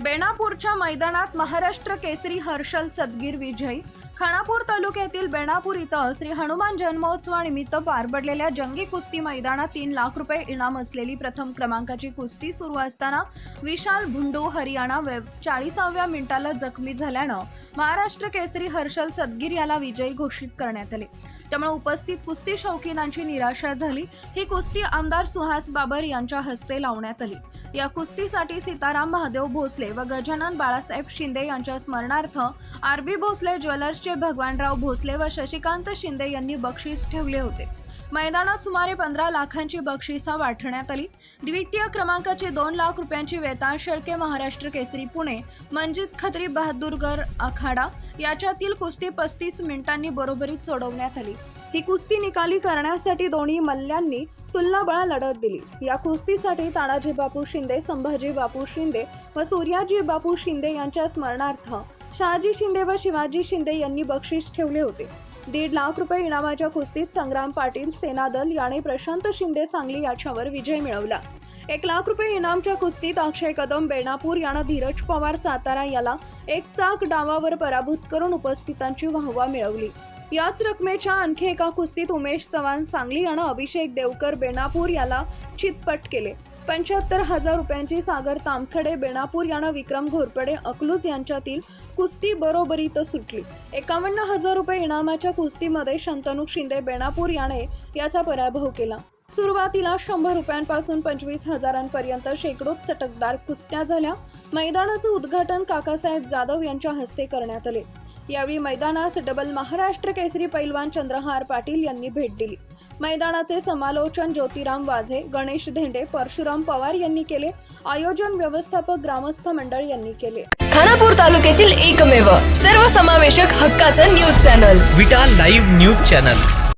बेणापूरच्या मैदानात महाराष्ट्र केसरी हर्षल सदगीर विजयी. खानापूर तालुक्यातील बेणापूर इथं श्री हनुमान जन्मोत्सवानिमित्त पार पडलेल्या जंगी कुस्ती मैदानात तीन लाख रुपये इनाम असलेली प्रथम क्रमांकाची कुस्ती सुरू असताना विशाल भुंडू हरियाणा वेब चाळीसाव्या मिनिटाला जखमी झाल्यानं महाराष्ट्र केसरी हर्षल सदगीर याला विजयी घोषित करण्यात आले. त्यामुळे उपस्थित कुस्ती शौकीनांची निराशा झाली. ही कुस्ती आमदार सुहास बाबर यांच्या हस्ते लावण्यात आली. या कुस्तीसाठी सीताराम महादेव भोसले व गजानन बाळासाहेब शिंदे यांच्या स्मरणार्थ आरबी भोसले ज्वेलर्सचे भगवानराव भोसले व शशिकांत शिंदे यांनी बक्षीस ठेवले होते. मैदानात सुमारे पंधरा लाखांची बक्षिसं वाटण्यात आली. द्वितीय क्रमांकाची दोन लाख रुपयांची वेतन शेळके महाराष्ट्र केसरी पुणे मंजित खत्री बहादूरगर आखाडा याच्यातील कुस्ती पस्तीस मिनिटांनी बरोबरीत सोडवण्यात आली. ही कुस्ती निकाली करण्यासाठी दोन्ही मल्ल्यांनी तुलनाबळा लढत दिली. या कुस्तीसाठी तानाजी बापू शिंदे संभाजी बापू शिंदे व सूर्याजी बापू शिंदे यांच्या स्मरणार्थ शहाजी शिंदे व शिवाजी शिंदे यांनी बक्षीस ठेवले होते. दीड लाख रुपये इनामाच्या कुस्तीत संग्राम पाटील सेनादल याने प्रशांत शिंदे सांगली याच्यावर विजय मिळवला. एक लाख रुपये इनामच्या कुस्तीत अक्षय कदम बेणापूर यानं धीरज पवार सातारा याला एक चाक डावावर पराभूत करून उपस्थितांची वाहवा मिळवली. याच रकमेच्या आणखी एका कुस्तीत उमेश चव्हाण सांगली यानं अभिषेक देवकर बेणापूर याला चितपट केले. पंच्याहत्तर हजार रुपयांची सागर तामखडे बेणापूर यानं विक्रम घोरपडे अकलूज यांच्यातील कुस्ती बरोबरीत सुटली. एकावन्न हजार रुपये इनामाच्या कुस्तीमध्ये शंतनू शिंदे बेणापूर याने याचा पराभव केला. सुरुवातीला शंभर रुपयांपासून पंचवीस हजारांपर्यंत शेकडो चटकदार कुस्त्या झाल्या. मैदानाचं उद्घाटन काकासाहेब जाधव यांच्या हस्ते करण्यात आले. यावेळी मैदानास डबल महाराष्ट्र केसरी पैलवान चंद्रहार पाटील यांनी भेट दिली. मैदानाचे समालोचन ज्योतिराम वाझे गणेश धेंडे परशुराम पवार यांनी केले. आयोजन व्यवस्थापक ग्रामस्थ मंडळ यांनी केले. खानापूर तालुक्यातील एकमेव सर्वसमावेशक हक्काचं news channel. Vita live news channel.